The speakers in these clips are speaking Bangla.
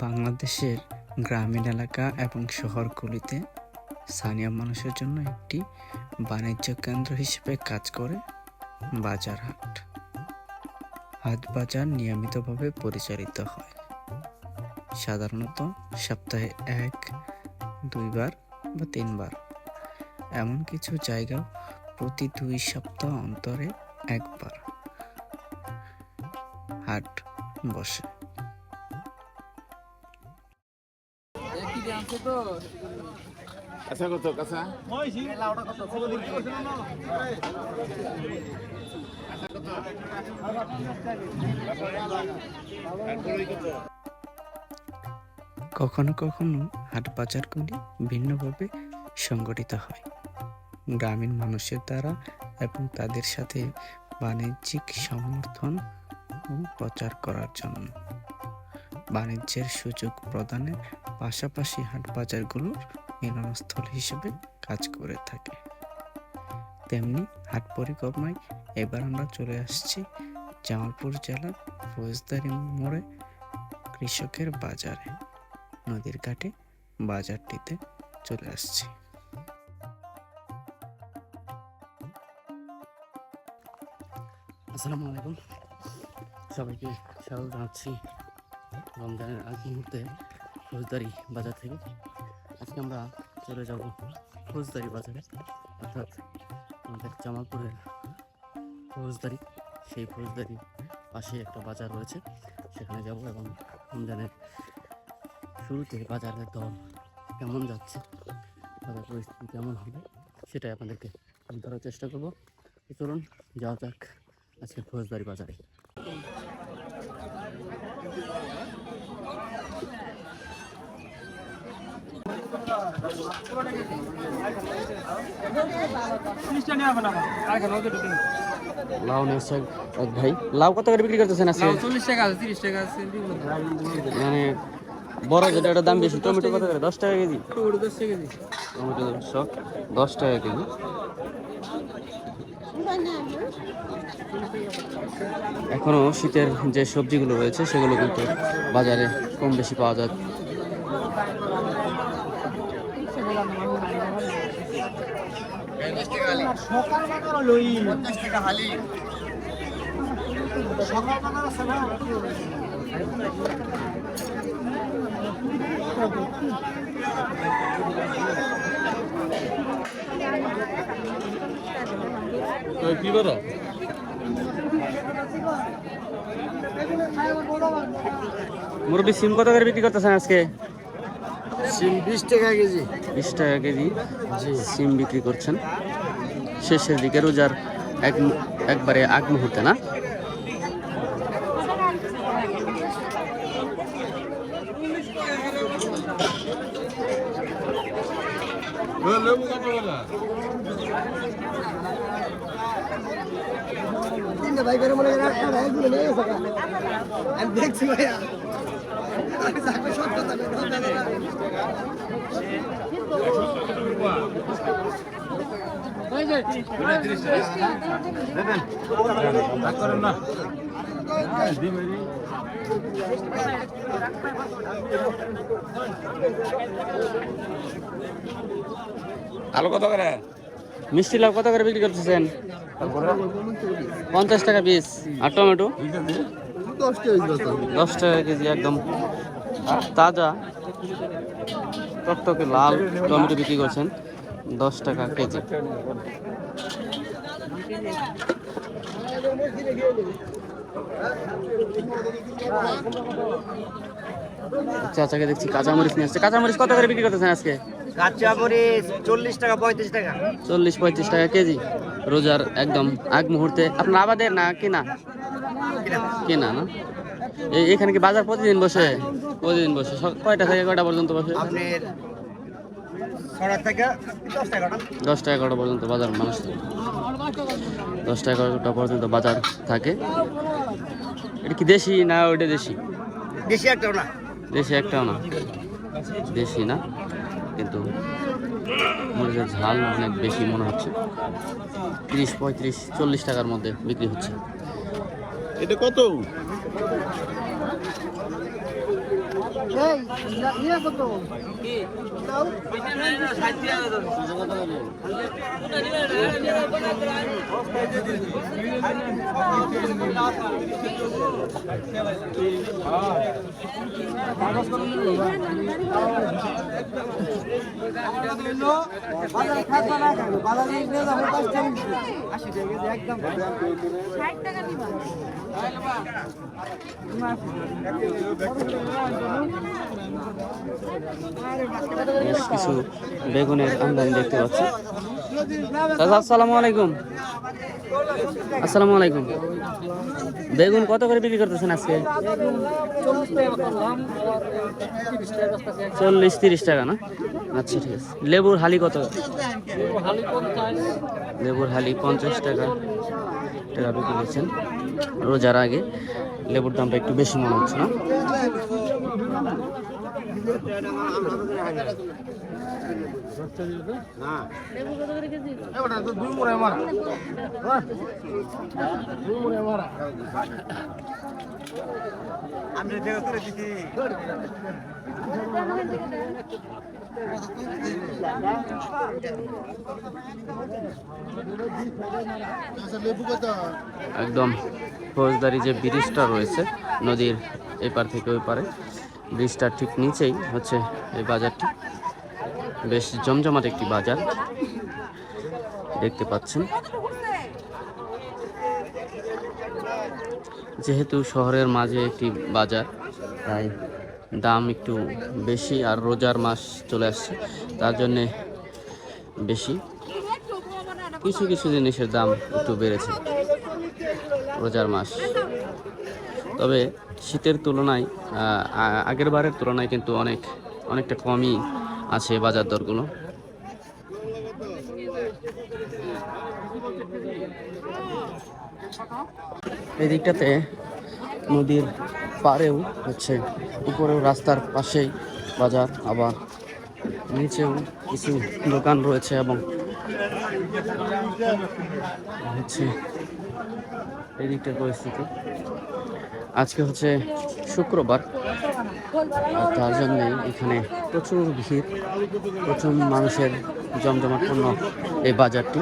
বাংলাদেশের গ্রামীণ এলাকা এবং শহরগুলিতে স্থানীয় মানুষের জন্য একটি বাণিজ্য কেন্দ্র হিসেবে কাজ করে বাজার হাট। হাট বাজার নিয়মিতভাবে পরিচালিত হয়। সাধারণত সপ্তাহে এক, দুইবার বা তিনবার। এমন কিছু জায়গা প্রতি দুই সপ্তাহ অন্তরে একবার হাট বসে। কত কখনো কখনো হাট বাজারগুলি ভিন্নভাবে সংগঠিত হয়। গ্রামীণ মানুষের দ্বারা এবং তাদের সাথে বাণিজ্যিক সমর্থন ও প্রচার করার জন্য। বাণিজ্যের সুযোগ প্রদানের পাশাপাশি হাট বাজারগুলোর মিলনস্থল হিসেবে কাজ করে থাকে। তেমনি হাট পরিক্রমায় এবার আমরা চলে আসছি জামালপুর জেলার ফৌজদারি মোড়ে কৃষকের বাজারে। নদীর ঘাটে বাজারটিতে চলে আসছি। আসসালামু আলাইকুম। সবাইকে স্বাগত জানাচ্ছি। রমজানের আগ মুহূর্তে ফৌজদারি বাজার থেকে। আজকে আমরা চলে যাব ফৌজদারি বাজারে। অর্থাৎ আমাদের জামালপুরের ফৌজদারি, সেই ফৌজদারি পাশে একটা বাজার রয়েছে। সেখানে যাব এবং রমজানের শুরুতে বাজারের দর কেমন যাচ্ছে, বাজার পরিস্থিতি কেমন হবে, সেটাই আপনাদেরকে ধরার চেষ্টা করব। চলুন, যাওয়া যাক আজকে ফৌজদারি বাজারে। লাউ নিয়েছে এক ভাই। লাউ কত করে বিক্রি করতেছেন আজকে? চল্লিশ টাকা আছে তিরিশ টাকা আছে মানে বড় যেটা এটার দাম বেশি টমেটো কত করে? দশ টাকা কেজি? টমেটো দশ টাকা কেজি। টমেটো একশো। দশ টাকা কেজি। এখনও শীতের যে সবজিগুলো রয়েছে সেগুলো কিন্তু বাজারে কম বেশি পাওয়া যায়। কি বলো মুরব্বী সিম কত করে বিক্রি করতেছেন আজকে? সিম বিশ টাকা কেজি। বিশ টাকা কেজি। সিম বিক্রি করছেন। শেষের দিকে রোজার এক মু- একবারে আগ মুহূর্তে না লেবু কত বলা তিনটে ভাই করে মনে করেন একটা ভাই গুলো নিয়ে গেছে আমি দেখছি ভাইয়া আমি যাকে সব কথা করেন না আলু কত করে? মিষ্টি লাউ কত করে বিক্রি করতেছেন? পঞ্চাশ টাকা পিস। আর টমেটো? দশ টাকা কেজি একদম। তাজা। টকটকে লাল টমেটো বিক্রি করছেন। দশ টাকা কেজি। চাচাকে দেখছি কাঁচামরিচ নিয়ে আসছে। কাঁচামরিচ কত করে বিক্রি করতেছেন আজকে? চল্লিশ টাকা পঁয়ত্রিশ টাকা। চল্লিশ পঁয়ত্রিশ টাকা কেজি। রোজার একদম আগ মুহূর্তে। আপনার আবাদের না কিনা? কেনা। না? এই এখানে কি বাজার প্রতিদিন বসে? প্রতিদিন বসে। কয়টা থেকে কয়টা পর্যন্ত বসে? আপনার দশটা এগারোটা পর্যন্ত বাজার মানুষ থাকে। দশটা এগারোটা পর্যন্ত বাজার থাকে। এটা কি দেশি না ওইটা দেশি? বেশি একটা না। দেশি একটাও না। দেশি না কিন্তু মরিচের ঝাল অনেক বেশি মনে হচ্ছে। তিরিশ পঁয়ত্রিশ চল্লিশ টাকার মধ্যে বিক্রি হচ্ছে। এটা কত এই নিয়ে কত দাও বাজারে খাতা না খাবে বাজারে নিয়ে যাব পাঁচ টাকা আশি টাকা কেজি একদম ষাট টাকা দিবা বেশ কিছু বেগুনের আমদানি দেখতে পাচ্ছি। চাচা আসসালামু আলাইকুম। আসসালামু আলাইকুম। বেগুন কত করে বিক্রি করতেছেন আজকে? চল্লিশ, তিরিশ টাকা না? আচ্ছা ঠিক আছে। লেবুর হালি কত? লেবুর হালি পঞ্চাশ টাকা টাকা বিক্রি করছেন। রোজার আগে লেবুর দামটা একটু বেশি মনে হচ্ছে না। একদম ফৌজদারি যে ব্রিজটা রয়েছে নদীর এপার থেকে ওই পারে। ব্রিজটার ঠিক নিচেই হচ্ছে এই বাজারটি। বেশ জমজমাট একটি বাজার, দেখতে পাচ্ছেন। যেহেতু শহরের মাঝে একটি বাজার, তাই দাম একটু বেশি আর রোজার মাস চলে আসছে, তার জন্যে বেশি। কিছু কিছু জিনিসের দাম একটু বেড়েছে রোজার মাস। তবে শীতের তুলনায় আগের বারের তুলনায় কিন্তু অনেক, অনেকটা কমই আছে বাজার দরগুলো। এই দিকটাতে নদীর পাড়েও হচ্ছে, উপরেও রাস্তার পাশেই বাজার, আবার নিচেও কিছু দোকান রয়েছে এবং হচ্ছে এই দিকটার পরিস্থিতি। আজকে হচ্ছে শুক্রবার। তার জন্যে এখানে প্রচুর ভিড়, প্রচুর মানুষের জমজমাটপূর্ণ এই বাজারটি।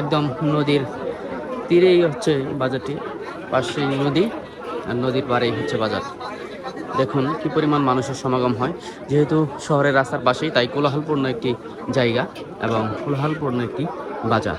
একদম নদীর তীরেই হচ্ছে বাজারটি, পাশেই নদী, আর নদীর পাড়েই হচ্ছে বাজার। দেখুন কি পরিমাণ মানুষের সমাগম হয়। যেহেতু শহরের রাস্তার পাশেই, তাই কোলাহলপূর্ণ একটি জায়গা এবং কোলাহলপূর্ণ একটি বাজার।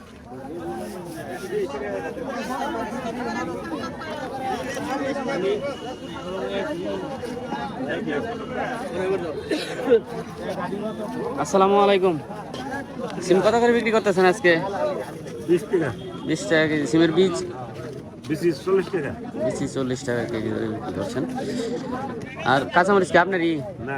আসসালামু আলাইকুম। সিম কত করে বিক্রি করতেছেন আজকে? বিশ টাকা। বিশ টাকা কেজি। সিমের বীজ? বেশি চল্লিশ টাকা। বেশি চল্লিশ টাকা কেজি করে বিক্রি করছেন। আর কাঁচামরিচ কি আপনারই? না।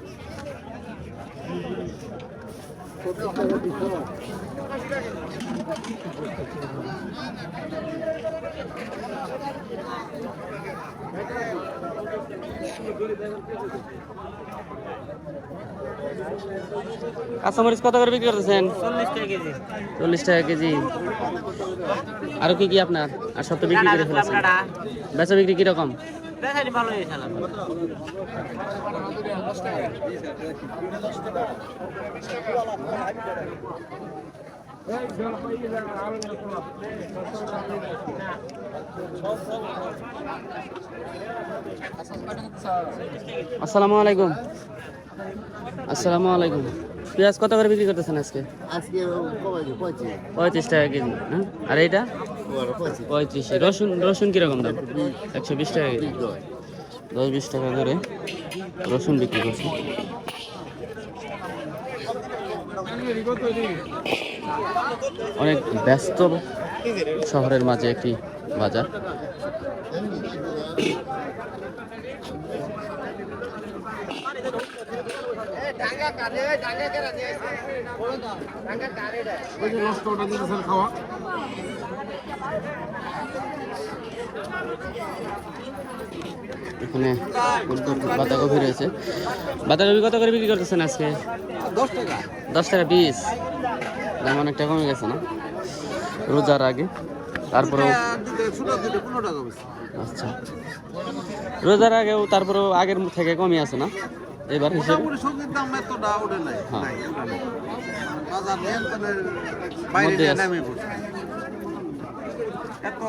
কাঁচামরিচ কত করে বিক্রি করতেছেন? চল্লিশ টাকা কেজি। আরও কি কি আপনার? আর সব তো বিক্রি করে ফেলেছেন। বেচা বিক্রি কীরকম? আসসালামু আলাইকুম। আসসালামু আলাইকুম। পেঁয়াজ কত করে বিক্রি করতেছেন আজকে? আজকে পঁয়ত্রিশ। টাকা কেজি হ্যাঁ আর এইটা? পঁয়ত্রিশ। রসুন রসুন কীরকম দাম? একশো বিশ টাকা কেজি। দশ বিশ টাকা করে রসুন বিক্রি করছে। অনেক ব্যস্ত শহরের মাঝে একটি বাজার। দিতেছেন খাওয়া এখানে বাঁধাকপি রয়েছে। বাঁধাকপি কত করে বিক্রি করতেছেন আজকে? দশ টাকা। দশ টাকা পিস দাম অনেকটা কমে গেছে না? রোজার আগে। বেশি। আচ্ছা। রোজার আগেও তারপরেও আগের থেকে কমই আছে না? এবার মোটামুটি সবজির দাম এতটা ওঠে নাই হ্যাঁ। বাজার নিয়ন্ত্রণের বাইরে। নেমে পড়ছে এত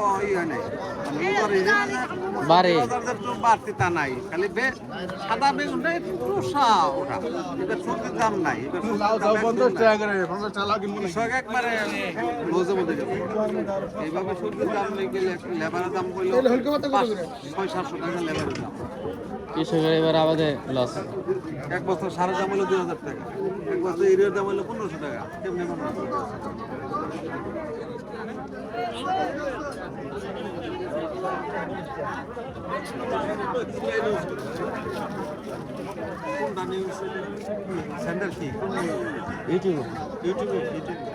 নাই। মানে বাড়ে। বাড়তি তা নাই। খালি বে- সাদা এটা সবজির দাম নাই সবজির দাম নাই। কৃষক একবারে লজের মধ্যে এইভাবে সবজির দাম নিয়ে গেলে লেবারের দাম করলে ছয় সাতশো টাকা লেবারের দাম। কৃষকের এবার আবাদে লস এক বছর সারের দাম হলো দুই হাজার টাকা। এক বছর ইউরিয়ার দাম হলো পনেরোশো টাকা। কেমনি সেন্টার কি? ইউটিউব। ইউটিউবে ইউটিউবে।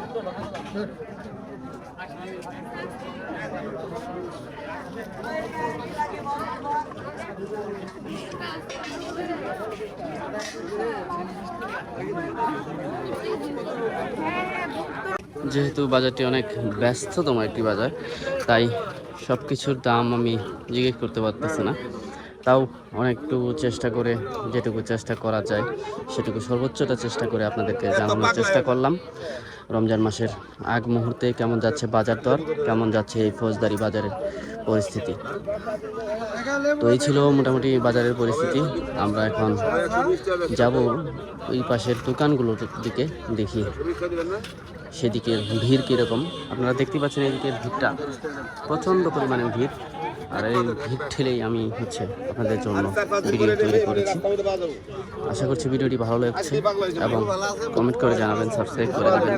যেহেতু বাজারটি অনেক ব্যস্ততম একটি বাজার তাই সব কিছুর দাম আমি জিজ্ঞেস করতে পারতেছি না। তাও অনেকটু চেষ্টা করে যেটুকু চেষ্টা করা যায় সেটুকু সর্বোচ্চটা চেষ্টা করে আপনাদেরকে জানানোর চেষ্টা করলাম। রমজান মাসের আগ মুহূর্তে কেমন যাচ্ছে বাজার দর কেমন যাচ্ছে এই ফৌজদারি বাজারের পরিস্থিতি। তো এই ছিল মোটামুটি বাজারের পরিস্থিতি। আমরা এখন যাব ওই পাশের দোকানগুলোর দিকে দেখি সেদিকে ভিড় কীরকম। আপনারা দেখতে পাচ্ছেন এদিকে ভিড়টা। প্রচণ্ড পরিমাণে ভিড়। আর এই ভিড় ঠেলেই আমি হচ্ছে আপনাদের জন্য ভিডিও তৈরি করেছি। আশা করছি ভিডিওটি ভালো লাগছে এবং কমেন্ট করে জানাবেন সাবস্ক্রাইব করে দেবেন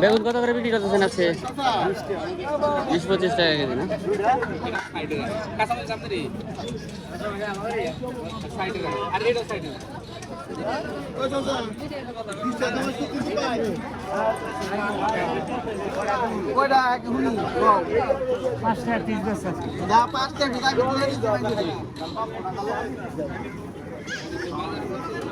বেগুন কত করে বিক্রি করতেছেন আছে বিশ পঁচিশ টাকা কেজি না? পাঁচটা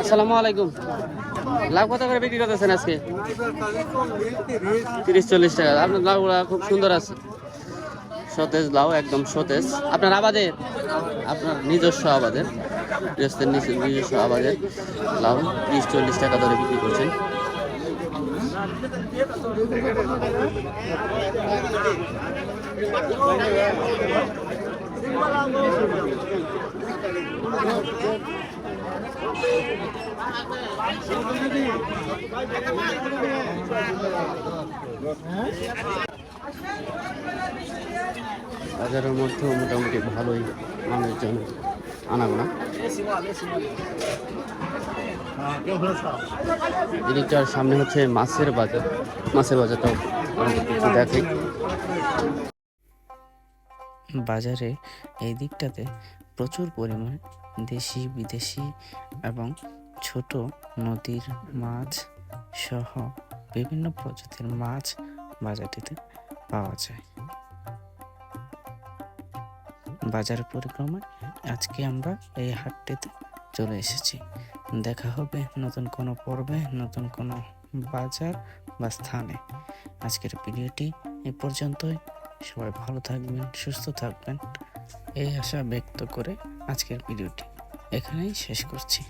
আসসালামু আলাইকুম। লাভ কত করে বিক্রি করতেছেন আজকে? তিরিশ, চল্লিশ টাকা। আপনার লাউগুলা খুব সুন্দর আছে। সতেজ লাউ, একদম সতেজ। আপনার আবাদের আপনার নিজস্ব আবাদের গৃহস্থের নিজস্ব আবাদের লাউ তিরিশ চল্লিশ টাকা ধরে বিক্রি করছেন। বাজারের মধ্যেও মোটামুটি ভালোই মানুষজন আনাগোনা। এদিকটার সামনে হচ্ছে মাছের বাজার। মাছের বাজারটাও দেখে। বাজারে এই দিকটাতে প্রচুর পরিমাণে দেশি, বিদেশি এবং ছোট নদীর মাছ সহ বিভিন্ন প্রজাতির মাছ বাজারটিতে পাওয়া যায়। বাজার পরিক্রমায় আজকে আমরা এই হাটটিতে চলে এসেছি। দেখা হবে নতুন কোনো পর্বে, নতুন কোনো বাজার বা স্থানে। আজকের ভিডিওটি এ পর্যন্তই। সবাই ভালো থাকবেন, সুস্থ থাকবেন। এই আশা ব্যক্ত করে আজকের ভিডিওটি এখানেই শেষ করছি।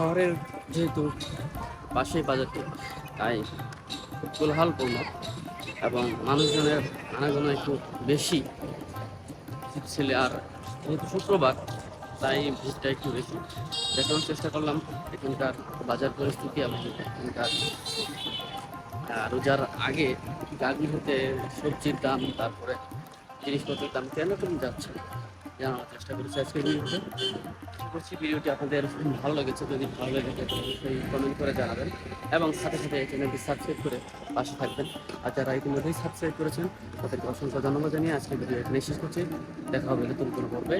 শহরের যেহেতু পাশেই বাজারটি, তাই কোলাহলপূর্ণ এবং মানুষজনের আনাগোনা একটু বেশি ছেলে আর যেহেতু শুক্রবার, তাই ভিড়টা একটু বেশি। দেখানোর চেষ্টা করলাম এখানকার বাজার পরিস্থিতি এবং এখানকার রোজার আগে গাড়ি হতে সবজির দাম, তারপরে জিনিসপত্রের দাম কেন কমে যাচ্ছে? জানানোর চেষ্টা করেছি আজকের ভিডিওতে। করছি ভিডিওটি আপনাদের ভালো লেগেছে, যদি ভালো লেগে থাকে অবশ্যই কমেন্ট করে জানাবেন এবং সাথে সাথে এই চ্যানেলটি সাবস্ক্রাইব করে পাশে থাকবেন। আর যারা ইতিমধ্যেই সাবস্ক্রাইব করেছেন, তাদেরকে অসংখ্য ধন্যবাদ জানিয়ে আজকে ভিডিও এখানে শেষ করছি। দেখা হবে নতুন কোনো পর্বে।